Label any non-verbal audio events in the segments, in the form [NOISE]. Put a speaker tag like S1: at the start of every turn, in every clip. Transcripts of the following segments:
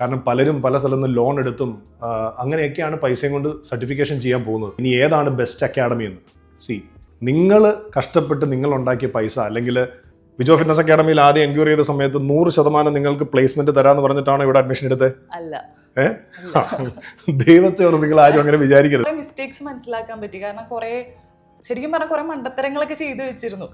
S1: കാരണം പലരും പല സ്ഥലത്ത് നിന്ന് ലോൺ എടുത്തും അങ്ങനെയൊക്കെയാണ് പൈസയും കൊണ്ട് സർട്ടിഫിക്കേഷൻ ചെയ്യാൻ പോകുന്നത്. ഇനി ഏതാണ് ബെസ്റ്റ് അക്കാഡമി എന്ന്? സി നിങ്ങൾ കഷ്ടപ്പെട്ട് നിങ്ങൾ ഉണ്ടാക്കിയ പൈസ അല്ലെങ്കിൽ വിജോ ഫിറ്റ്നസ് അക്കാഡമിയിൽ ആദ്യം എൻക്വയറി ചെയ്ത സമയത്ത് നൂറ് ശതമാനം നിങ്ങൾക്ക് പ്ലേസ്മെന്റ് തരാന്ന് പറഞ്ഞിട്ടാണ് ഇവിടെ അഡ്മിഷൻ എടുത്തത്
S2: അല്ല. [LAUGHS]
S1: ദൈവത്തെ ഓർത്ത് നിങ്ങൾ ആരും അങ്ങനെ വിചാരിക്കരുത്.
S2: മിസ്റ്റേക്സ് മനസ്സിലാക്കാൻ പറ്റി. കാരണം കുറെ ശരിക്കും പറഞ്ഞാൽ കുറെ മണ്ടത്തരങ്ങളൊക്കെ ചെയ്തു വെച്ചിരുന്നു.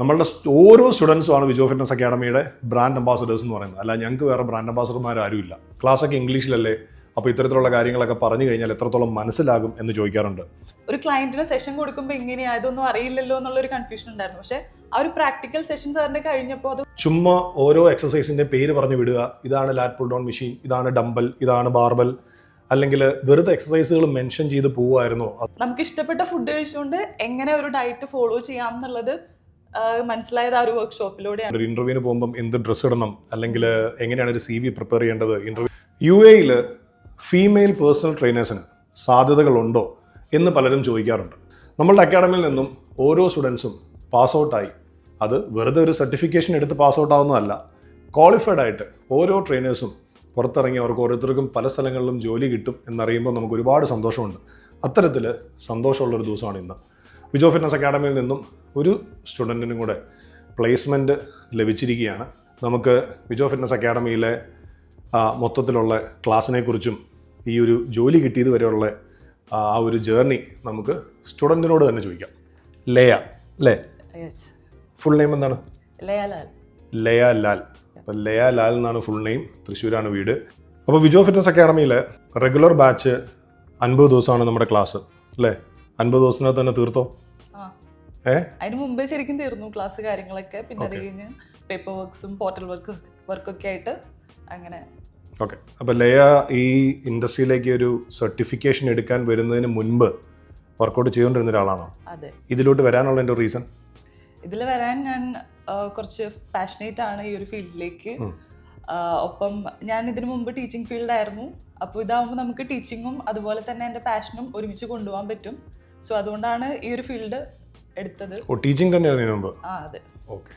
S1: നമ്മളുടെ ഓരോ സ്റ്റുഡൻസും ആണ് വിജോ ഫിറ്റ്നസ് അക്കാഡമിയുടെ ബ്രാൻഡ് അംബാസഡേഴ്സ് എന്ന് പറയുന്നത്. അല്ല ഞങ്ങൾക്ക് വേറെ ബ്രാൻഡ് അംബാസഡർമാർ ആരുമില്ല ക്ലാസ്സൊക്കെ ഇംഗ്ലീഷിലല്ലേ? അപ്പോൾ ഇത്തരത്തിലുള്ള കാര്യങ്ങളൊക്കെ പറഞ്ഞു കഴിഞ്ഞാൽ എത്രത്തോളം മനസ്സിലാകും എന്ന് ചോദിക്കാറുണ്ട്.
S2: ഒരു ക്ലയന്റിന് സെഷൻ കൊടുക്കുമ്പോൾ ഇങ്ങനെയാ ഇതൊന്നും അറിയില്ലല്ലോ എന്നുള്ള ഒരു കൺഫ്യൂഷൻ ഉണ്ടായിരുന്നു. പക്ഷേ ആ ഒരു പ്രാക്ടിക്കൽ സെഷൻ സാറിന്റെ കഴിഞ്ഞപ്പോൾ അത്
S1: ചുമ്മാ ഓരോ എക്സസൈസിന്റെ പേര് പറഞ്ഞു വിടുക. ഇതാണ് ലാറ്റ് പുൾ ഡൗൺ മെഷീൻ ഇതാണ് ഡംബൽ ഇതാണ് ബാർബൽ അല്ലെങ്കിൽ വെറുതെ എക്സസൈസുകൾ മെൻഷൻ ചെയ്ത് പോവുമായിരുന്നോ.
S2: നമുക്ക് ഇഷ്ടപ്പെട്ട ഫുഡ് കഴിച്ചുകൊണ്ട് എങ്ങനെ ഒരു ഡയറ്റ് ഫോളോ ചെയ്യാം എന്നുള്ളത് മനസ്സിലായത് ആ ഒരു വർക്ക്ഷോപ്പിലൂടെയാണ്
S1: ഒരു ഇന്റർവ്യൂവിന് പോകുമ്പോൾ എന്ത് ഡ്രസ്സ് ഇടണം? അല്ലെങ്കിൽ എങ്ങനെയാണ് ഒരു സി വി പ്രിപ്പയർ ചെയ്യേണ്ടത്? ഇന്റർവ്യൂ യു എയിൽ ഫീമെയിൽ പേഴ്സണൽ ട്രെയിനേഴ്സിന് സാധ്യതകളുണ്ടോ എന്ന് പലരും ചോദിക്കാറുണ്ട്. നമ്മളുടെ അക്കാഡമിയിൽ നിന്നും ഓരോ സ്റ്റുഡൻസും പാസ് ഔട്ടായി അത് വെറുതെ ഒരു സർട്ടിഫിക്കേഷൻ എടുത്ത് പാസ് ഔട്ട് ആവുന്നതല്ല. ക്വാളിഫൈഡ് ആയിട്ട് ഓരോ ട്രെയിനേഴ്സും പുറത്തിറങ്ങി അവർക്ക് ഓരോരുത്തർക്കും പല സ്ഥലങ്ങളിലും ജോലി കിട്ടും എന്നറിയുമ്പോൾ നമുക്ക് ഒരുപാട് സന്തോഷമുണ്ട്. അത്തരത്തിൽ സന്തോഷമുള്ളൊരു ദിവസമാണ് ഇന്ന്. വിജോ ഫിറ്റ്നസ് അക്കാഡമിയിൽ നിന്നും ഒരു സ്റ്റുഡന്റിനും കൂടെ പ്ലേസ്മെന്റ് ലഭിച്ചിരിക്കുകയാണ്. നമുക്ക് വിജോ ഫിറ്റ്നസ് അക്കാഡമിയിലെ മൊത്തത്തിലുള്ള ക്ലാസ്സിനെ കുറിച്ചും ഈ ഒരു ജോലി കിട്ടിയത് വരെയുള്ള ആ ഒരു ജേർണി നമുക്ക് സ്റ്റുഡന്റിനോട് തന്നെ ചോദിക്കാം. ലയ അല്ലേ? ഫുൾ നെയിം എന്താണ്? ലയ ലാൽ. അപ്പം ലയ ലാൽ എന്നാണ് ഫുൾ നെയിം തൃശ്ശൂരാണ് വീട്. അപ്പോൾ വിജോ ഫിറ്റ്നസ് അക്കാഡമിയിലെ റെഗുലർ ബാച്ച് അൻപത് ദിവസമാണ് നമ്മുടെ ക്ലാസ് അല്ലേ? അൻപത് ദിവസത്തിനകത്ത് തന്നെ തീർത്തോ?
S2: അതിന് മുമ്പേ ശരിക്കും തീർന്നു ക്ലാസ് കാര്യങ്ങളൊക്കെ. പിന്നെ അത് കഴിഞ്ഞ് പേപ്പർ വർക്ക്സും പോർട്ടൽ വർക്ക് വർക്കൊക്കെ ആയിട്ട് അങ്ങനെ.
S1: ഓക്കെ അപ്പോൾ ലയ ഈ ഇൻഡസ്ട്രിയിലേക്ക് ഒരു സർട്ടിഫിക്കേഷൻ എടുക്കാൻ വരുന്നതിന് മുൻപ് വർക്കൗട്ട് ചെയ്തുകൊണ്ടിരുന്ന ഒരാളാണോ?
S2: അതെ.
S1: ഇതിലോട്ട് വരാനുള്ള എന്റെ റീസൺ
S2: ഇതിൽ വരാൻ ഞാൻ കുറച്ച് പാഷനേറ്റ് ആണ് ഈ ഒരു ഫീൽഡിലേക്ക്. ഒപ്പം ഞാൻ ഇതിനു മുമ്പ് ടീച്ചിങ് ഫീൽഡായിരുന്നു അപ്പോൾ ഇതാവുമ്പോൾ നമുക്ക് ടീച്ചിങ്ങും അതുപോലെ തന്നെ എന്റെ പാഷനും ഒരുമിച്ച് കൊണ്ടുപോകാൻ പറ്റും. സോ അതുകൊണ്ടാണ് ഈ ഒരു ഫീൽഡ് എടുത്തത്.
S1: ഓ ടീച്ചിങ് തന്നെയായിരുന്നു ഇതിനു മുമ്പ്?
S2: ആ അതെ.
S1: ഓക്കെ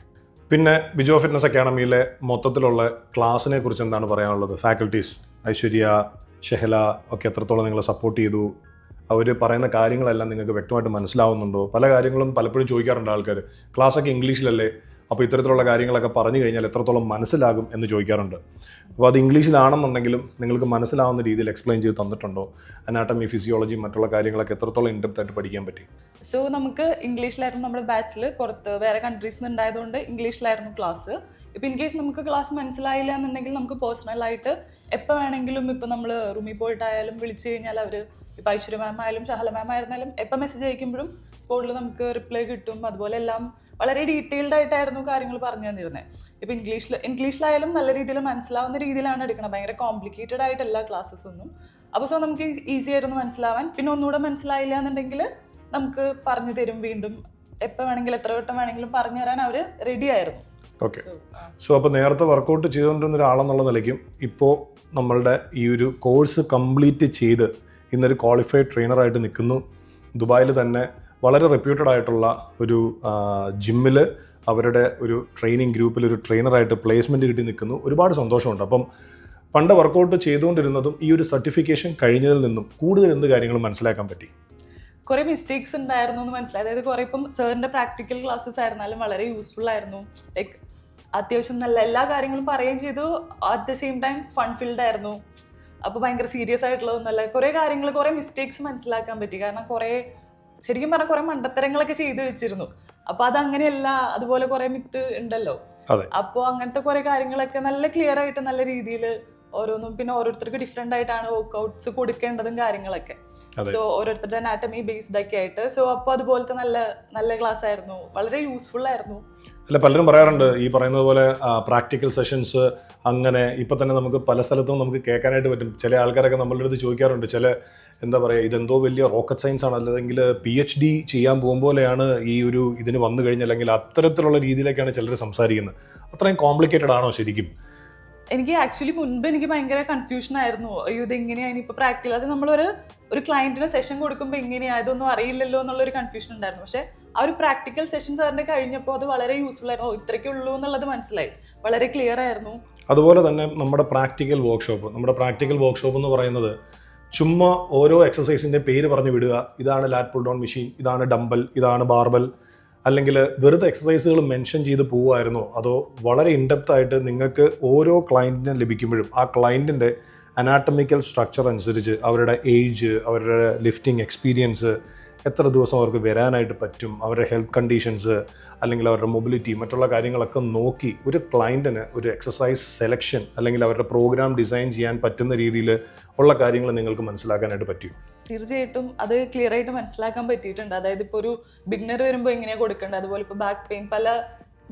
S1: പിന്നെ വിജോ ഫിറ്റ്നസ് അക്കാഡമിയിലെ മൊത്തത്തിലുള്ള ക്ലാസ്സിനെ കുറിച്ച് എന്താണ് പറയാനുള്ളത്? ഫാക്കൽറ്റീസ് ഐശ്വര്യ ഷെഹല ഒക്കെ എത്രത്തോളം നിങ്ങളെ സപ്പോർട്ട് ചെയ്തു? അവർ പറയുന്ന കാര്യങ്ങളെല്ലാം നിങ്ങൾക്ക് വ്യക്തമായിട്ട് മനസ്സിലാവുന്നുണ്ടോ? പല കാര്യങ്ങളും പലപ്പോഴും ചോദിക്കാറുണ്ട് ആൾക്കാർ ക്ലാസ്സൊക്കെ ഇംഗ്ലീഷിലല്ലേ? അപ്പോൾ ഇത്തരത്തിലുള്ള കാര്യങ്ങളൊക്കെ പറഞ്ഞു കഴിഞ്ഞാൽ എത്രത്തോളം മനസ്സിലാകും എന്ന് ചോദിക്കാറുണ്ട്. അപ്പോൾ അത് ഇംഗ്ലീഷിലാണെന്നുണ്ടെങ്കിലും നിങ്ങൾക്ക് മനസ്സിലാവുന്ന രീതിയിൽ എക്സ്പ്ലെയിൻ ചെയ്ത് തന്നിട്ടുണ്ടോ? അനാട്ടമി ഫിസിയോളജി മറ്റുള്ള കാര്യങ്ങളൊക്കെ എത്രത്തോളം ഇൻഡെപ്ത് ആയിട്ട് പഠിക്കാൻ പറ്റി?
S2: സോ നമുക്ക് ഇംഗ്ലീഷിലായിരുന്നു നമ്മുടെ ബാച്ചിൽ പുറത്ത് വേറെ കൺട്രീസിൽ നിന്ന് ഉണ്ടായതുകൊണ്ട് ഇംഗ്ലീഷിലായിരുന്നു ക്ലാസ് ഇപ്പം ഇൻ കേസ് നമുക്ക് ക്ലാസ് മനസ്സിലായില്ല എന്നുണ്ടെങ്കിൽ നമുക്ക് പേഴ്സണലായിട്ട് എപ്പോൾ വേണമെങ്കിലും ഇപ്പം നമ്മൾ റൂമിൽ പോയിട്ടായാലും വിളിച്ചു കഴിഞ്ഞാൽ അവർ ഇപ്പം ഐശ്വര്യ മാം ആയാലും ഷഹല മാം ആയിരുന്നാലും എപ്പോൾ മെസ്സേജ് അയക്കുമ്പോഴും സ്പോട്ടിൽ നമുക്ക് റിപ്ലൈ കിട്ടും. അതുപോലെ എല്ലാം വളരെ ഡീറ്റെയിൽഡ് ആയിട്ടായിരുന്നു കാര്യങ്ങൾ പറഞ്ഞു തന്നിരുന്നത് ഇപ്പം ഇംഗ്ലീഷിൽ ഇംഗ്ലീഷിലായാലും നല്ല രീതിയിൽ മനസ്സിലാവുന്ന രീതിയിലാണ് എടുക്കണം ഭയങ്കര കോംപ്ലിക്കേറ്റഡ് ആയിട്ടല്ല ക്ലാസ്സസ് ഒന്നും. അപ്പോൾ സോ നമുക്ക് ഈസി ആയിരുന്നു മനസ്സിലാവാൻ. പിന്നെ ഒന്നുകൂടെ മനസ്സിലായില്ല എന്നുണ്ടെങ്കിൽ നമുക്ക് പറഞ്ഞു തരും വീണ്ടും. എപ്പോൾ വേണമെങ്കിലും എത്ര വട്ടം വേണമെങ്കിലും പറഞ്ഞു തരാൻ അവർ റെഡി ആയിരുന്നു.
S1: ഓക്കെ. സോ അപ്പോൾ നേരത്തെ വർക്കൗട്ട് ചെയ്തുകൊണ്ടിരുന്ന ഒരാളെന്നുള്ള നിലയ്ക്കും ഇപ്പോൾ നമ്മളുടെ ഈ ഒരു കോഴ്സ് കംപ്ലീറ്റ് ചെയ്ത് ഇന്നൊരു ക്വാളിഫൈഡ് ട്രെയിനറായിട്ട് നിൽക്കുന്നു. ദുബായിൽ തന്നെ വളരെ റെപ്യൂട്ടഡ് ആയിട്ടുള്ള ഒരു ജിമ്മിൽ അവരുടെ ഒരു ട്രെയിനിങ് ഗ്രൂപ്പിൽ ഒരു ട്രെയിനറായിട്ട് പ്ലേസ്മെന്റ് കിട്ടി നിൽക്കുന്നു. ഒരുപാട് സന്തോഷമുണ്ട്. അപ്പം പണ്ട് വർക്കൗട്ട് ചെയ്തുകൊണ്ടിരുന്നതും ഈ ഒരു സർട്ടിഫിക്കേഷൻ കഴിഞ്ഞതിൽ നിന്നും കൂടുതൽ എന്ത് കാര്യങ്ങൾ മനസ്സിലാക്കാൻ പറ്റി?
S2: കുറേ മിസ്റ്റേക്സ് ഉണ്ടായിരുന്നു എന്ന് മനസ്സിലായി. അതായത് കുറേ ഇപ്പം സാറിന്റെ പ്രാക്ടിക്കൽ ക്ലാസ്സസ് ആയിരുന്നാലും വളരെ യൂസ്ഫുൾ ആയിരുന്നു. ലൈക്ക് അത്യാവശ്യം നല്ല എല്ലാ കാര്യങ്ങളും പറയുകയും ചെയ്തു. At the same time fun field ആയിരുന്നു. അപ്പോൾ ഭയങ്കര സീരിയസ് ആയിട്ടുള്ളതൊന്നുമല്ല. കുറേ കാര്യങ്ങൾ കുറേ മിസ്റ്റേക്സ് മനസ്സിലാക്കാൻ പറ്റി. കാരണം കുറെ ശരിക്കും പറഞ്ഞാൽ കുറെ മണ്ടത്തരങ്ങളൊക്കെ ചെയ്തു വെച്ചിരുന്നു. അപ്പൊ അത് അങ്ങനെയല്ല അതുപോലെ കുറെ മിത്ത് ഉണ്ടല്ലോ.
S1: അപ്പൊ
S2: അപ്പോൾ അങ്ങനത്തെ കുറെ കാര്യങ്ങളൊക്കെ നല്ല ക്ലിയർ ആയിട്ട് നല്ല രീതിയിൽ ഓരോന്നും പിന്നെ ഓരോരുത്തർക്ക് ഡിഫറെന്റ് ആയിട്ടാണ് വർക്ക്ഔട്ട്സ് കൊടുക്കേണ്ടതും കാര്യങ്ങളൊക്കെ. സോ ഓരോരുത്തരുടെ അനാറ്റമി ബേസ്ഡ് ഒക്കെ ആയിട്ട്. സോ അപ്പോൾ അതുപോലത്തെ നല്ല നല്ല ക്ലാസ് ആയിരുന്നു. വളരെ യൂസ്ഫുൾ ആയിരുന്നു.
S1: അല്ല പലരും പറയാറുണ്ട് ഈ പറയുന്നത് പോലെ പ്രാക്ടിക്കൽ സെഷൻസ് അങ്ങനെ ഇപ്പം തന്നെ നമുക്ക് പല സ്ഥലത്തും നമുക്ക് കേൾക്കാനായിട്ട് പറ്റും. ചില ആൾക്കാരൊക്കെ നമ്മളുടെ അടുത്ത് ചോദിക്കാറുണ്ട് ചില എന്താ പറയുക ഇതെന്തോ വലിയ റോക്കറ്റ് സയൻസ് ആണ്. അല്ലെങ്കിൽ പി എച്ച് ഡി ചെയ്യാൻ പോകുമ്പോലെയാണ് ഈ ഒരു ഇതിന് വന്നു കഴിഞ്ഞാൽ അല്ലെങ്കിൽ അത്തരത്തിലുള്ള രീതിയിലേക്കാണ് ചിലർ സംസാരിക്കുന്നത്. അത്രയും കോംപ്ലിക്കേറ്റഡ് ആണോ ശരിക്കും?
S2: എനിക്ക് ആക്ച്വലി മുൻപ് എനിക്ക് ഭയങ്കര കൺഫ്യൂഷൻ ആയിരുന്നു. അയ്യോ ഇത് എങ്ങനെയാണ് ഇപ്പൊ പ്രാക്ടിക്കൽ അത് നമ്മളൊരു ഒരു ക്ലയന്റിന് സെഷൻ കൊടുക്കുമ്പോൾ എങ്ങനെയാണ് ഇതൊന്നും അറിയില്ലല്ലോ എന്നുള്ള ഒരു കൺഫ്യൂഷൻ ഉണ്ടായിരുന്നു. പക്ഷേ ആ ഒരു പ്രാക്ടിക്കൽ സെഷൻ സാറിന്റെ കഴിഞ്ഞപ്പോൾ അത് വളരെ യൂസ്ഫുൾ ആയിരുന്നു. ഓ, ഇത്രയ്ക്കേ ഉള്ളൂ എന്നുള്ളത് മനസ്സിലായി. വളരെ ക്ലിയർ ആയിരുന്നു.
S1: അതുപോലെ തന്നെ നമ്മുടെ പ്രാക്ടിക്കൽ വർക്ക്ഷോപ്പ് നമ്മുടെ പ്രാക്ടിക്കൽ വർക്ക്ഷോപ്പ് എന്ന് പറയുന്നത് ചുമ്മാ ഓരോ എക്സസൈസിന്റെ പേര് പറഞ്ഞു വിടുക. ഇതാണ് ലാറ്റ് പുൾ ഡൗൺ മെഷീൻ ഇതാണ് ഡംബൽ ഇതാണ് ബാർബൽ. അല്ലെങ്കിൽ വെറുതെ എക്സസൈസുകൾ മെൻഷൻ ചെയ്ത് പോവുമായിരുന്നോ അതോ വളരെ ഇൻഡെപ്ത് ആയിട്ട് നിങ്ങൾക്ക് ഓരോ ക്ലയന്റിനെ ലഭിക്കുമ്പോഴും ആ ക്ലയന്റിന്റെ അനാട്ടമിക്കൽ സ്ട്രക്ചർ അനുസരിച്ച് അവരുടെ ഏജ് അവരുടെ ലിഫ്റ്റിംഗ് എക്സ്പീരിയൻസ് എത്ര ദിവസം അവർക്ക് വരാനായിട്ട് പറ്റും അവരുടെ ഹെൽത്ത് കണ്ടീഷൻസ് അല്ലെങ്കിൽ അവരുടെ മൊബിലിറ്റി മറ്റുള്ള കാര്യങ്ങളൊക്കെ നോക്കി ഒരു ക്ലയന്റിന് ഒരു എക്സസൈസ് സെലക്ഷൻ അല്ലെങ്കിൽ അവരുടെ പ്രോഗ്രാം ഡിസൈൻ ചെയ്യാൻ പറ്റുന്ന രീതിയിൽ ഉള്ള കാര്യങ്ങൾ നിങ്ങൾക്ക് മനസ്സിലാക്കാനായിട്ട് പറ്റും.
S2: തീർച്ചയായിട്ടും അത് ക്ലിയർ ആയിട്ട് മനസ്സിലാക്കാൻ പറ്റിയിട്ടുണ്ട്. അതായത് ഇപ്പോൾ ഒരു ബിഗ്നർ വരുമ്പോൾ എങ്ങനെയാണ് കൊടുക്കേണ്ടത്? അതുപോലെ ഇപ്പോൾ ബാക്ക് പെയിൻ പല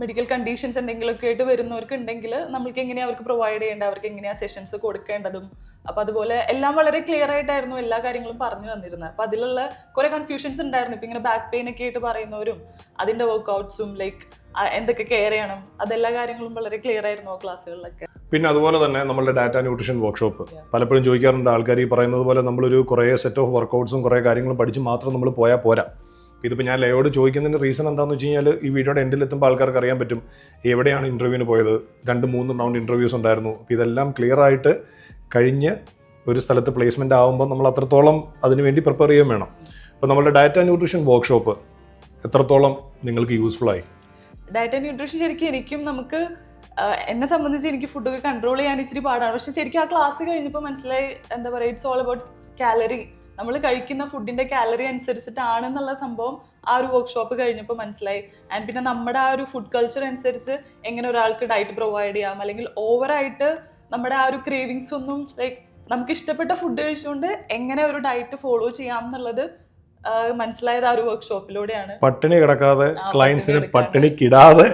S2: മെഡിക്കൽ കണ്ടീഷൻസ് എന്തെങ്കിലുമൊക്കെ ആയിട്ട് വരുന്നവർക്ക് ഉണ്ടെങ്കിൽ നമ്മൾക്ക് എങ്ങനെയാണ് അവർക്ക് പ്രൊവൈഡ് ചെയ്യേണ്ടത്? അവർക്ക് എങ്ങനെയാണ് സെഷൻസ് കൊടുക്കേണ്ടതും? അപ്പോൾ അതുപോലെ എല്ലാം വളരെ ക്ലിയർ ആയിട്ടായിരുന്നു എല്ലാ കാര്യങ്ങളും പറഞ്ഞു തന്നിരുന്നത്. അപ്പോൾ അതിലുള്ള കുറേ കൺഫ്യൂഷൻസ് ഉണ്ടായിരുന്നു. ഇപ്പം ഇങ്ങനെ ബാക്ക് പെയിൻ ഒക്കെ ആയിട്ട് പറയുന്നവരും അതിന്റെ വർക്ക്ഔട്ട്സും ലൈക്ക് എന്തൊക്കെ കെയർ ചെയ്യണം അതെല്ലാ കാര്യങ്ങളും വളരെ ക്ലിയർ ആയിരുന്നു ആ ക്ലാസ്സുകളിലൊക്കെ.
S1: പിന്നെ അതുപോലെ തന്നെ നമ്മളുടെ ഡാറ്റ ന്യൂട്രീഷൻ വർക്ക്ഷോപ്പ് പലപ്പോഴും ചോദിക്കാറുണ്ട് ആൾക്കാർ ഈ പറയുന്നത് പോലെ നമ്മളൊരു കുറേ സെറ്റ് ഓഫ് വർക്കൗട്ട്സും കുറേ കാര്യങ്ങളും പഠിച്ച് മാത്രം നമ്മൾ പോയാൽ പോരാ. ഇതിപ്പോൾ ഞാൻ ലയോട് ചോദിക്കുന്നതിന് റീസൺ എന്താണെന്ന് വെച്ച് കഴിഞ്ഞാൽ ഈ വീഡിയോയുടെ എൻഡിൽ എത്തുമ്പോൾ ആൾക്കാർക്ക് അറിയാൻ പറ്റും എവിടെയാണ് ഇന്റർവ്യൂവിന് പോയത്? രണ്ട് മൂന്ന് റൗണ്ട് ഇന്റർവ്യൂസ് ഉണ്ടായിരുന്നു. അപ്പോൾ ഇതെല്ലാം ക്ലിയർ ആയിട്ട് കഴിഞ്ഞ് ഒരു സ്ഥലത്ത് പ്ലേസ്മെന്റ് ആകുമ്പോൾ നമ്മൾ അത്രത്തോളം അതിനുവേണ്ടി പ്രിപ്പയർ ചെയ്യുകയും വേണം. അപ്പോൾ നമ്മുടെ ആൻഡ് ന്യൂട്രീഷൻ വർക്ക്ഷോപ്പ് എത്രത്തോളം നിങ്ങൾക്ക് യൂസ്ഫുൾ ആയി?
S2: ഡയറ്റ് ആൻഡ് ന്യൂട്രീഷൻ ശരിക്കും എനിക്കും നമുക്ക് എന്നെ സംബന്ധിച്ച് എനിക്ക് ഫുഡൊക്കെ കൺട്രോൾ ചെയ്യാൻ ഇച്ചിരി പാടാണ്. പക്ഷെ ശരിക്കും ആ ക്ലാസ് കഴിഞ്ഞപ്പോൾ മനസ്സിലായി എന്താ പറയുക ഇറ്റ്സ് ഓൾ അബൌട്ട് കാലറി നമ്മൾ കഴിക്കുന്ന ഫുഡിന്റെ കാലറി അനുസരിച്ചിട്ടാണെന്നുള്ള സംഭവം ആ ഒരു വർക്ക്ഷോപ്പ് കഴിഞ്ഞപ്പോൾ മനസ്സിലായി. ആൻഡ് പിന്നെ നമ്മുടെ ആ ഒരു ഫുഡ് കൾച്ചർ അനുസരിച്ച് എങ്ങനെ ഒരാൾക്ക് ഡയറ്റ് പ്രൊവൈഡ് ചെയ്യാം അല്ലെങ്കിൽ ഓവറായിട്ട് നമ്മുടെ ആ ഒരു ക്രേവിങ്സ് ഒന്നും ലൈക്ക് നമുക്ക് ഇഷ്ടപ്പെട്ട ഫുഡ് കഴിച്ചുകൊണ്ട് എങ്ങനെ ഒരു ഡയറ്റ് ഫോളോ ചെയ്യാം എന്നുള്ളത് മനസ്സിലായത് ആ ഒരു വർക്ക്ഷോപ്പിലൂടെയാണ്
S1: പട്ടിണി കിടക്കാതെ ക്ലയൻസിന്
S2: പട്ടിണി
S1: പട്ടിണിക്കിടാതെ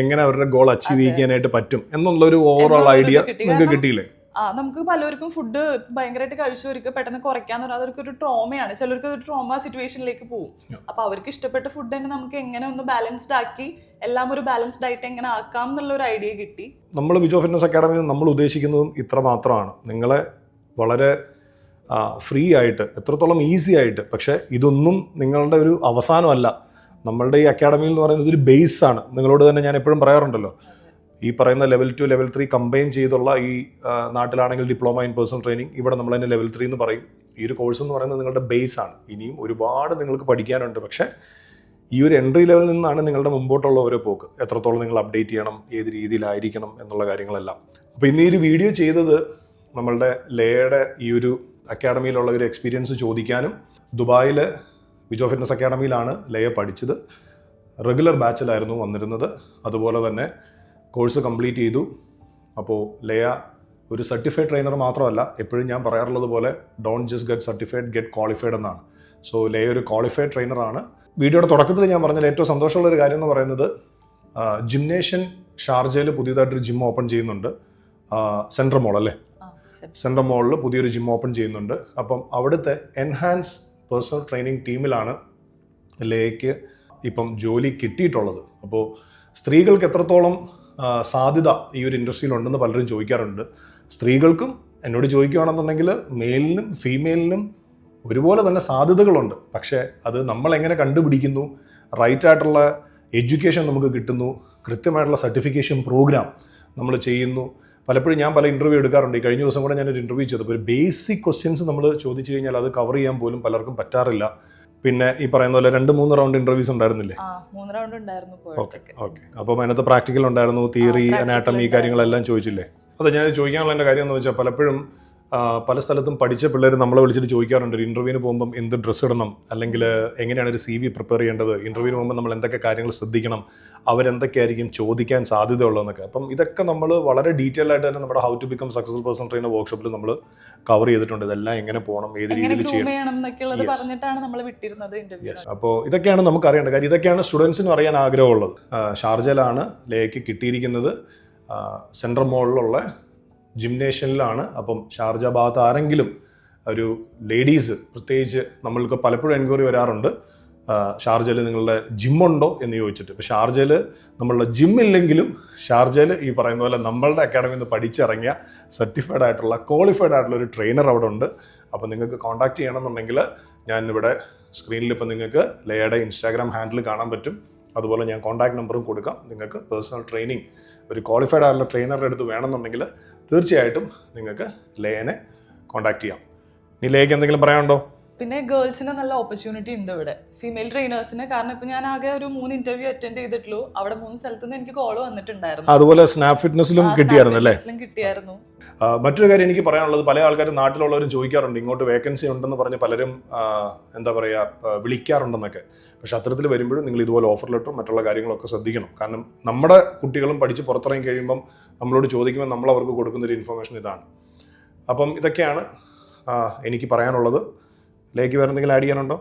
S1: എങ്ങനെ അവരുടെ ഗോൾ അച്ചീവ് ചെയ്യാനായിട്ട് പറ്റും? എന്നുള്ള ഒരു
S2: ഓവറോൾ
S1: ഐഡിയ നിങ്ങൾക്ക് കിട്ടിയില്ലേ?
S2: ആ നമുക്ക് പലർക്കും ഫുഡ് ഭയങ്കരമായിട്ട് കഴിച്ചവർക്ക് പെട്ടെന്ന് കുറയ്ക്കാന്ന് പറഞ്ഞാൽ അതൊരു ഒരു ട്രോമയാണ് ചിലർക്ക് ഒരു ട്രോമ സിറ്റുവേഷനിലേക്ക് പോകും അപ്പൊ അവർക്ക് ഇഷ്ടപ്പെട്ട ഫുഡ് തന്നെ നമുക്ക് എങ്ങനെ ഒന്ന് ബാലൻസ്ഡ് ആക്കി എല്ലാം ഒരു ബാലൻസ്ഡ് ആയിട്ട് എങ്ങനെ ആക്കാം എന്നുള്ള ഒരു ഐഡിയ കിട്ടി.
S1: നമ്മൾ വിജോ ഫിറ്റ്നസ് അക്കാഡമിയിൽ നമ്മൾ ഉദ്ദേശിക്കുന്നതും ഇത്ര മാത്രമാണ്. നിങ്ങളെ വളരെ ഫ്രീ ആയിട്ട് എത്രത്തോളം ഈസി ആയിട്ട് പക്ഷേ ഇതൊന്നും നിങ്ങളുടെ ഒരു അവസാനമല്ല. നമ്മളുടെ ഈ അക്കാഡമിയിൽ എന്ന് പറയുന്നത് ഒരു ബേസ് ആണ്. നിങ്ങളോട് തന്നെ ഞാൻ എപ്പോഴും പറയാറുണ്ടല്ലോ. ഈ പറയുന്ന level two level three combine ചെയ്തുള്ള ഈ നാട്ടിലാണെങ്കിൽ ഡിപ്ലോമ ഇൻ പേഴ്സണൽ ട്രെയിനിങ് ഇവിടെ നമ്മൾ തന്നെ ലെവൽ ത്രീ എന്ന് പറയും. ഈ ഒരു കോഴ്സ് എന്ന് പറയുന്നത് നിങ്ങളുടെ ബേസ് ആണ്. ഇനിയും ഒരുപാട് നിങ്ങൾക്ക് പഠിക്കാനുണ്ട്. പക്ഷേ ഈ ഒരു എൻട്രി ലെവലിൽ നിന്നാണ് നിങ്ങളുടെ മുമ്പോട്ടുള്ള ഓരോ പോക്ക്. എത്രത്തോളം നിങ്ങൾ അപ്ഡേറ്റ് ചെയ്യണം ഏത് രീതിയിലായിരിക്കണം എന്നുള്ള കാര്യങ്ങളെല്ലാം. അപ്പോൾ ഇന്ന് ഈ ഒരു വീഡിയോ ചെയ്തത് നമ്മളുടെ ലേയുടെ ഈ ഒരു അക്കാഡമിയിലുള്ള ഒരു എക്സ്പീരിയൻസ് ചോദിക്കാനും ദുബായിൽ വിജോ ഫിറ്റ്നസ് അക്കാഡമിയിലാണ് ലയ പഠിച്ചത്. റെഗുലർ ബാച്ചിലായിരുന്നു വന്നിരുന്നത്. അതുപോലെ തന്നെ കോഴ്സ് കംപ്ലീറ്റ് ചെയ്തു. അപ്പോൾ ലയ ഒരു സർട്ടിഫൈഡ് ട്രെയിനർ മാത്രമല്ല എപ്പോഴും ഞാൻ പറയാറുള്ളത് പോലെ don't just get certified get qualified എന്നാണ്. സോ ലയ ഒരു ക്വാളിഫൈഡ് ട്രെയിനറാണ് വീഡിയോയുടെ തുടക്കത്തിൽ ഞാൻ പറഞ്ഞാൽ ഏറ്റവും സന്തോഷമുള്ള ഒരു കാര്യം എന്ന് പറയുന്നത് ജിംനേഷ്യൻ ഷാർജയിൽ പുതിയതായിട്ടൊരു ജിം ഓപ്പൺ ചെയ്യുന്നുണ്ട്. സെൻട്രൽ മോൾ അല്ലേ? സെൻട്രൽ മോളിൽ പുതിയൊരു ജിം ഓപ്പൺ ചെയ്യുന്നുണ്ട്. അപ്പം അവിടുത്തെ എൻഹാൻസ് പേഴ്സണൽ ട്രെയിനിങ് ടീമിലാണ് ലേക്ക് ഇപ്പം ജോലി കിട്ടിയിട്ടുള്ളത്. അപ്പോൾ സ്ത്രീകൾക്ക് എത്രത്തോളം സാധ്യത ഈ ഒരു ഇൻഡസ്ട്രിയിൽ ഉണ്ടെന്ന് പലരും ചോദിക്കാറുണ്ട്. സ്ത്രീകൾക്കും എന്നോട് ചോദിക്കുകയാണെന്നുണ്ടെങ്കിൽ മെയിലിനും ഫീമെയിലിനും ഒരുപോലെ തന്നെ സാധ്യതകളുണ്ട്. പക്ഷേ അത് നമ്മൾ എങ്ങനെ കണ്ടുപിടിക്കുന്നു? റൈറ്റ് ആയിട്ടുള്ള എഡ്യൂക്കേഷൻ നമുക്ക് കിട്ടുന്നു. കൃത്യമായിട്ടുള്ള സർട്ടിഫിക്കേഷൻ പ്രോഗ്രാം നമ്മൾ ചെയ്യുന്നു. പലപ്പോഴും ഞാൻ പല ഇന്റർവ്യൂ എടുക്കാറുണ്ട്. ഈ കഴിഞ്ഞ ദിവസം കൂടെ ഞാനൊരു ഇന്റർവ്യൂ ചെയ്തപ്പോൾ ഒരു ബേസിക് ക്വസ്റ്റ്യൻസ് നമ്മൾ ചോദിച്ചു കഴിഞ്ഞാൽ അത് കവർ ചെയ്യാൻ പോലും പലർക്കും പറ്റാറില്ല. പിന്നെ ഈ പറയുന്ന പോലെ രണ്ട് മൂന്ന് റൗണ്ട് ഇന്റർവ്യൂസ് ഉണ്ടായിരുന്നില്ലേ?
S2: മൂന്ന് റൗണ്ട് ഉണ്ടായിരുന്നു
S1: ഓക്കെ ഓക്കെ. അപ്പം അതിനകത്ത് പ്രാക്ടിക്കൽ ഉണ്ടായിരുന്നു തിയറി അനാട്ടമി കാര്യങ്ങളെല്ലാം ചോദിച്ചില്ലേ? അതെ ഞാൻ ചോദിക്കാനുള്ള എന്റെ കാര്യം എന്ന് വെച്ചാൽ പലപ്പോഴും പല സ്ഥലത്തും പഠിച്ച പിള്ളേർ നമ്മളെ വിളിച്ചിട്ട് ചോദിക്കാറുണ്ട് ഒരു ഇന്റർവ്യൂവിന് പോകുമ്പം എന്ത് ഡ്രസ്സ് ഇടണം? അല്ലെങ്കിൽ എങ്ങനെയാണ് ഒരു സി വി പ്രിപ്പയർ ചെയ്യേണ്ടത്? ഇന്റർവ്യൂവിന് പോകുമ്പോൾ നമ്മൾ എന്തൊക്കെ കാര്യങ്ങൾ ശ്രദ്ധിക്കണം? അവരെന്തൊക്കെയായിരിക്കും ചോദിക്കാൻ സാധ്യതയുള്ളതെന്നൊക്കെ. അപ്പം ഇതൊക്കെ നമ്മൾ വളരെ ഡീറ്റെയിൽ ആയിട്ട് തന്നെ നമ്മുടെ how to become successful person trainer വർക്ക്ഷോപ്പിൽ നമ്മൾ കവർ ചെയ്തിട്ടുണ്ട്. ഇതെല്ലാം എങ്ങനെ പോകണം ഏത് രീതിയിൽ ചെയ്യണം? അപ്പോൾ ഇതൊക്കെയാണ് നമുക്ക് അറിയേണ്ടത് കാര്യം ഇതൊക്കെയാണ് സ്റ്റുഡൻസിനും അറിയാൻ ആഗ്രഹമുള്ളത്. ഷാർജയിലാണ് ലേക്ക് കിട്ടിയിരിക്കുന്നത്. സെൻട്രൽ മോളിലുള്ള ജിംനേഷ്യനിലാണ് അപ്പം ഷാർജ ഭാഗത്ത് ആരെങ്കിലും ഒരു ലേഡീസ് പ്രത്യേകിച്ച് നമ്മൾക്ക് പലപ്പോഴും എൻക്വയറി വരാറുണ്ട്. ഷാർജയിൽ നിങ്ങളുടെ ജിമ്മുണ്ടോ എന്ന് ചോദിച്ചിട്ട്. ഇപ്പോൾ ഷാർജയിൽ നമ്മളുടെ ജിം ഇല്ലെങ്കിലും ഷാർജയിൽ ഈ പറയുന്ന പോലെ നമ്മളുടെ അക്കാഡമിയിൽ നിന്ന് പഠിച്ചിറങ്ങിയ സർട്ടിഫൈഡ് ആയിട്ടുള്ള ക്വാളിഫൈഡ് ആയിട്ടുള്ള ഒരു ട്രെയിനർ അവിടെ ഉണ്ട്. അപ്പോൾ നിങ്ങൾക്ക് കോൺടാക്ട് ചെയ്യണമെന്നുണ്ടെങ്കിൽ ഞാൻ ഇവിടെ സ്ക്രീനിൽ ഇപ്പോൾ നിങ്ങൾക്ക് ലേയുടെ ഇൻസ്റ്റാഗ്രാം ഹാൻഡിൽ കാണാൻ പറ്റും. അതുപോലെ ഞാൻ കോൺടാക്ട് നമ്പറും കൊടുക്കാം. നിങ്ങൾക്ക് പേഴ്സണൽ ട്രെയിനിങ് ഒരു ക്വാളിഫൈഡ് ആയിട്ടുള്ള ട്രെയിനറുടെ അടുത്ത് വേണമെന്നുണ്ടെങ്കിൽ തീർച്ചയായിട്ടും നിങ്ങൾക്ക് ലേനെ കോൺടാക്ട് ചെയ്യാം. ഇനി ലേക്ക് എന്തെങ്കിലും പറയാനുണ്ടോ?
S2: പിന്നെ ഗേൾസിന് നല്ല ഓപ്പർച്യൂണിറ്റി ഉണ്ട് ഇവിടെ. ഫീമെയിൽ ട്രെയിനേഴ്സിന് കാരണം ഇപ്പൊ ഞാൻ ആകെ ഒരു മൂന്ന് ഇന്റർവ്യൂ അറ്റൻഡ് ചെയ്തിട്ടുള്ളൂ. അവിടെ മൂന്ന് സ്ഥലത്തുനിന്ന് എനിക്ക് കോൾ വന്നിട്ടുണ്ടായിരുന്നു.
S1: അതുപോലെ സ്നാപ് ഫിറ്റ്നസിലും കിട്ടിയായിരുന്നു. മറ്റൊരു കാര്യം എനിക്ക് പറയാനുള്ളത് പല ആൾക്കാരും നാട്ടിലുള്ളവരും ചോദിക്കാറുണ്ട് ഇങ്ങോട്ട് വേക്കൻസി ഉണ്ടെന്ന് പറഞ്ഞ് പലരും എന്താ പറയുക വിളിക്കാറുണ്ടെന്നൊക്കെ. പക്ഷെ അത്തരത്തിൽ വരുമ്പോഴും നിങ്ങൾ ഇതുപോലെ ഓഫർ ലെറ്ററും മറ്റുള്ള കാര്യങ്ങളൊക്കെ ശ്രദ്ധിക്കണം. കാരണം നമ്മുടെ കുട്ടികളും പഠിച്ച് പുറത്തിറങ്ങി കഴിയുമ്പം നമ്മളോട് ചോദിക്കുമ്പോൾ നമ്മൾ അവർക്ക് കൊടുക്കുന്ന ഒരു ഇൻഫർമേഷൻ ഇതാണ്. അപ്പം ഇതൊക്കെയാണ് എനിക്ക് പറയാനുള്ളത്. ലേക്ക് വേറെ എന്തെങ്കിലും ആഡ് ചെയ്യാനുണ്ടോ?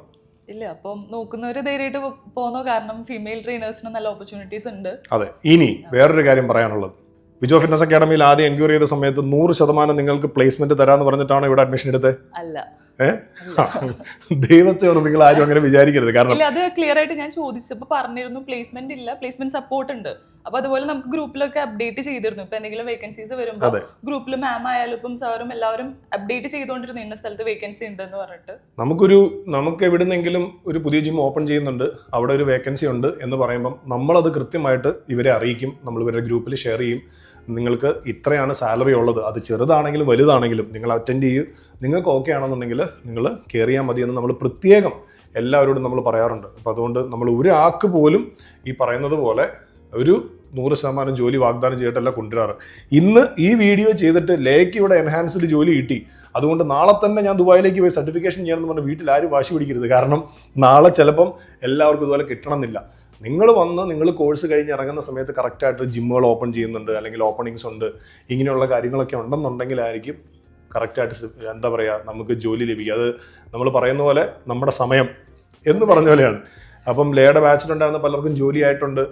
S2: ഇല്ല അപ്പം നോക്കുന്നവര് ധൈര്യമായിട്ട് പോകുന്നു കാരണം ഫീമെയിൽ ട്രെയിനേഴ്സിന് നല്ല ഓപ്പർച്യൂണിറ്റീസ് ഉണ്ട്.
S1: അതെ ഇനി വേറൊരു കാര്യം പറയാനുള്ളത്. വിജോ ഫിറ്റ്നസ് അക്കാഡമിയിൽ ആദ്യം എൻക്വയറി ചെയ്ത സമയത്ത് നൂറ് ശതമാനം നിങ്ങൾക്ക് പ്ലേസ്മെന്റ് തരാന്ന് പറഞ്ഞിട്ടാണ് ഇവിടെ അഡ്മിഷൻ എടുത്തത്?
S2: അല്ല. [LAUGHS]
S1: ദൈവത്തെ ഓർത്ത് നിങ്ങൾ ആരും അങ്ങനെ വിചാരിക്കരുത്. കാരണം
S2: അത് ക്ലിയർ ആയിട്ട് ഞാൻ ചോദിച്ചപ്പോൾ പറഞ്ഞിരുന്നു പ്ലേസ്മെന്റ് ഇല്ല പ്ലേസ്മെന്റ് സപ്പോർട്ട് ഉണ്ട്. അപ്പൊ അതുപോലെ നമുക്ക് ഗ്രൂപ്പിലൊക്കെ അപ്ഡേറ്റ് ചെയ്തിരുന്നു. ഇപ്പൊ എന്തെങ്കിലും വേക്കൻസീസ് വരുമ്പോൾ ഗ്രൂപ്പിൽ മാം ആയാലും ഇപ്പം സാറും എല്ലാവരും അപ്ഡേറ്റ് ചെയ്തുകൊണ്ടിരുന്നു ഇന്ന സ്ഥലത്ത് വേക്കൻസി ഉണ്ടെന്ന് പറഞ്ഞിട്ട്.
S1: നമുക്കൊരു നമുക്ക് എവിടുന്നെങ്കിലും ഒരു പുതിയ ജിം ഓപ്പൺ ചെയ്യുന്നുണ്ട് അവിടെ ഒരു വേക്കൻസി ഉണ്ട് എന്ന് പറയുമ്പം നമ്മളത് കൃത്യമായിട്ട് ഇവരെ അറിയിക്കും നമ്മൾ ഇവരുടെ ഗ്രൂപ്പിൽ ഷെയർ ചെയ്യും. നിങ്ങൾക്ക് ഇത്രയാണ് സാലറി ഉള്ളത്. അത് ചെറുതാണെങ്കിലും വലുതാണെങ്കിലും നിങ്ങൾ അറ്റൻഡ് ചെയ്യൂ. നിങ്ങൾക്ക് ഓക്കെ ആണെന്നുണ്ടെങ്കിൽ നിങ്ങൾ കയറിയാൽ മതി എന്ന് നമ്മൾ പ്രത്യേകം എല്ലാവരോടും നമ്മൾ പറയാറുണ്ട്. അപ്പോൾ അതുകൊണ്ട് നമ്മൾ ഒരാൾക്ക് പോലും ഈ പറയുന്നത് പോലെ ഒരു നൂറ് ശതമാനം ജോലി വാഗ്ദാനം ചെയ്തിട്ടല്ല കൊണ്ടുവരാറ്. ഇന്ന് ഈ വീഡിയോ ചെയ്തിട്ട് ലേക്ക് ഇവിടെ എൻഹാൻസ്ഡ് ജോലി കിട്ടി. അതുകൊണ്ട് നാളെ തന്നെ ഞാൻ ദുബായിലേക്ക് പോയി സർട്ടിഫിക്കേഷൻ ചെയ്യണമെന്ന് പറഞ്ഞ് വീട്ടിൽ ആരും വാശി പിടിക്കരുത്. കാരണം നാളെ ചിലപ്പം എല്ലാവർക്കും ഇതുപോലെ കിട്ടണമെന്നില്ല. നിങ്ങൾ വന്ന് നിങ്ങൾ കോഴ്സ് കഴിഞ്ഞ് ഇറങ്ങുന്ന സമയത്ത് കറക്റ്റായിട്ട് ജിമ്മുകൾ ഓപ്പൺ ചെയ്യുന്നുണ്ട് അല്ലെങ്കിൽ ഓപ്പണിങ്സ് ഉണ്ട് ഇങ്ങനെയുള്ള കാര്യങ്ങളൊക്കെ ഉണ്ടെന്നുണ്ടെങ്കിലായിരിക്കും കറക്റ്റായിട്ട് എന്താ പറയുക നമുക്ക് ജോലി ലഭിക്കുക. അത് നമ്മൾ പറയുന്ന പോലെ നമ്മുടെ സമയം എന്ന് പറഞ്ഞ പോലെയാണ്. അപ്പം ലേയുടെ ബാച്ചിലുണ്ടായിരുന്ന പലർക്കും ജോലി ആയിട്ടുണ്ട്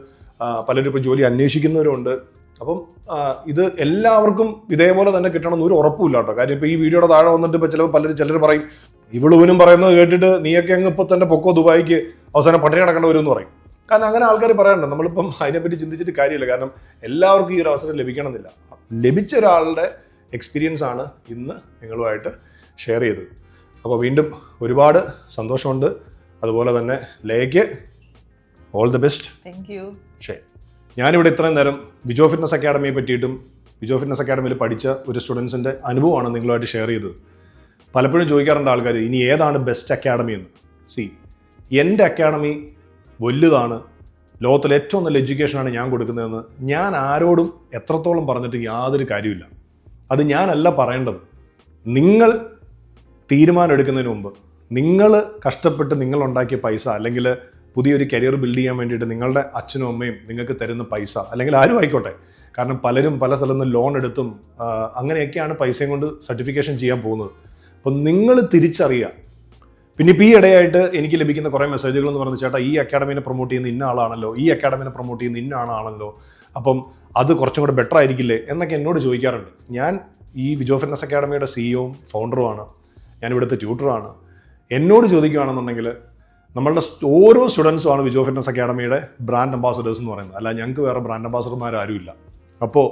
S1: പലരും ഇപ്പോൾ ജോലി അന്വേഷിക്കുന്നവരുണ്ട് അപ്പം ഇത് എല്ലാവർക്കും ഇതേപോലെ തന്നെ കിട്ടണം എന്നൊരു ഒരു ഉറപ്പുമില്ല കേട്ടോ. കാര്യം ഇപ്പോൾ ഈ വീഡിയോയുടെ താഴെ വന്നിട്ട് ഇപ്പോൾ ചിലപ്പോൾ പലരും ചിലർ പറയും ഇവളുവിനും പറയുന്നത് കേട്ടിട്ട് നീയൊക്കെ അങ്ങ് ഇപ്പോൾ തന്നെ പൊക്കോ ദുബായിക്ക് അവസാനം പട്ടിണി കിടക്കേണ്ടി വരും എന്ന് പറയും. കാരണം അങ്ങനെ ആൾക്കാർ പറയണ്ട നമ്മളിപ്പം അതിനെപ്പറ്റി ചിന്തിച്ചിട്ട് കാര്യമില്ല. കാരണം എല്ലാവർക്കും ഈ ഒരു അവസരം ലഭിക്കണമെന്നില്ല. ലഭിച്ച ഒരാളുടെ എക്സ്പീരിയൻസ് ആണ് ഇന്ന് നിങ്ങളുമായിട്ട് ഷെയർ ചെയ്തത്. അപ്പോൾ വീണ്ടും ഒരുപാട് സന്തോഷമുണ്ട്. അതുപോലെ തന്നെ ലേക്ക് all the best
S2: thank you
S1: ശരി ഞാനിവിടെ ഇത്രയും നേരം വിജോ ഫിറ്റ്നസ് അക്കാഡമിയെ പറ്റിയിട്ടും വിജോ ഫിറ്റ്നസ് അക്കാഡമിയിൽ പഠിച്ച ഒരു സ്റ്റുഡൻസിന്റെ അനുഭവമാണ് നിങ്ങളുമായിട്ട് ഷെയർ ചെയ്തത്. പലപ്പോഴും ചോദിക്കാറുണ്ട് ആൾക്കാർ ഇനി ഏതാണ് ബെസ്റ്റ് അക്കാഡമി എന്ന്? സി എന്റെ അക്കാഡമി വലുതാണ്. ലോകത്തിലെ ഏറ്റവും നല്ല എഡ്യൂക്കേഷനാണ് ഞാൻ കൊടുക്കുന്നതെന്ന് ഞാൻ ആരോടും എത്രത്തോളം പറഞ്ഞിട്ട് യാതൊരു കാര്യമില്ല അത് ഞാനല്ല പറയേണ്ടത്. നിങ്ങൾ തീരുമാനം എടുക്കുന്നതിന് മുമ്പ് നിങ്ങൾ കഷ്ടപ്പെട്ട് നിങ്ങൾ ഉണ്ടാക്കിയ പൈസ അല്ലെങ്കിൽ പുതിയൊരു കരിയർ ബിൽഡ് ചെയ്യാൻ വേണ്ടിയിട്ട് നിങ്ങളുടെ അച്ഛനും അമ്മയും നിങ്ങൾക്ക് തരുന്ന പൈസ അല്ലെങ്കിൽ ആരും ആയിക്കോട്ടെ. കാരണം പലരും പല സ്ഥലത്ത് നിന്ന് ലോൺ എടുത്തും അങ്ങനെയൊക്കെയാണ് പൈസയും കൊണ്ട് സർട്ടിഫിക്കേഷൻ ചെയ്യാൻ പോകുന്നത്. അപ്പം നിങ്ങൾ തിരിച്ചറിയുക. പിന്നെ ഇപ്പോൾ ഈ ഇടയായിട്ട് എനിക്ക് ലഭിക്കുന്ന കുറേ മെസ്സേജുകൾ എന്ന് പറഞ്ഞ ചേട്ടാ ഈ അക്കാഡമിനെ പ്രൊമോട്ട് ചെയ്യുന്ന ഇന്ന ആളാണല്ലോ ഈ അക്കാഡമിനെ പ്രൊമോട്ട് ചെയ്യുന്ന ഇന്ന ആളാണല്ലോ. അപ്പം അത് കുറച്ചും കൂടെ ബെറ്റർ ആയിരിക്കില്ലേ എന്നൊക്കെ എന്നോട് ചോദിക്കാറുണ്ട്. ഞാൻ ഈ വിജോ ഫിറ്റ്നസ് അക്കാഡമിയുടെ സിഇഒയും ഫൗണ്ടറുമാണ് ഞാൻ ഇവിടുത്തെ ട്യൂട്ടറാണ് എന്നോട് ചോദിക്കുകയാണെന്നുണ്ടെങ്കിൽ നമ്മളുടെ ഓരോ ഓരോ സ്റ്റുഡൻസുമാണ് വിജോ ഫിറ്റ്നസ് അക്കാഡമിയുടെ ബ്രാൻഡ് അംബാസഡേഴ്സ് എന്ന് പറയുന്നത്. അല്ല ഞങ്ങൾക്ക് വേറെ ബ്രാൻഡ് അംബാസഡർമാർ ആരുമില്ല അപ്പോൾ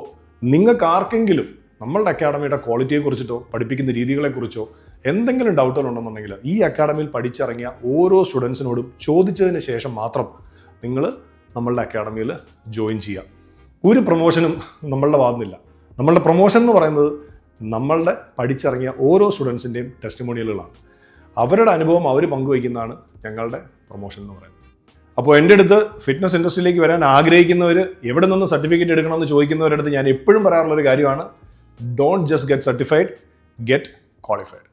S1: നിങ്ങൾക്ക് ആർക്കെങ്കിലും നമ്മളുടെ അക്കാഡമിയുടെ ക്വാളിറ്റിയെക്കുറിച്ചിട്ടോ പഠിപ്പിക്കുന്ന രീതികളെക്കുറിച്ചോ എന്തെങ്കിലും ഡൗട്ടുകൾ ഉണ്ടെന്നുണ്ടെങ്കിൽ ഈ അക്കാഡമിയിൽ പഠിച്ചിറങ്ങിയ ഓരോ സ്റ്റുഡൻസിനോടും ചോദിച്ചതിന് ശേഷം മാത്രം നിങ്ങൾ നമ്മളുടെ അക്കാഡമിയിൽ ജോയിൻ ചെയ്യുക. ഒരു പ്രൊമോഷനും നമ്മളുടെ ഭാഗത്തുനിന്നില്ല. നമ്മളുടെ പ്രൊമോഷൻ എന്ന് പറയുന്നത് നമ്മളുടെ പഠിച്ചിറങ്ങിയ ഓരോ സ്റ്റുഡൻസിന്റെയും ടെസ്റ്റിമോണിയലുകളാണ്. അവരുടെ അനുഭവം അവർ പങ്കുവയ്ക്കുന്നതാണ് ഞങ്ങളുടെ പ്രൊമോഷൻ എന്ന് പറയുന്നത്. അപ്പോൾ എന്റെ അടുത്ത് ഫിറ്റ്നസ് ഇൻഡസ്ട്രിയിലേക്ക് വരാൻ ആഗ്രഹിക്കുന്നവർ എവിടെ നിന്ന് സർട്ടിഫിക്കറ്റ് എടുക്കണമെന്ന് ചോദിക്കുന്നവരുടെ അടുത്ത് ഞാൻ എപ്പോഴും പറയാറുള്ള ഒരു കാര്യമാണ് don't just get certified get qualified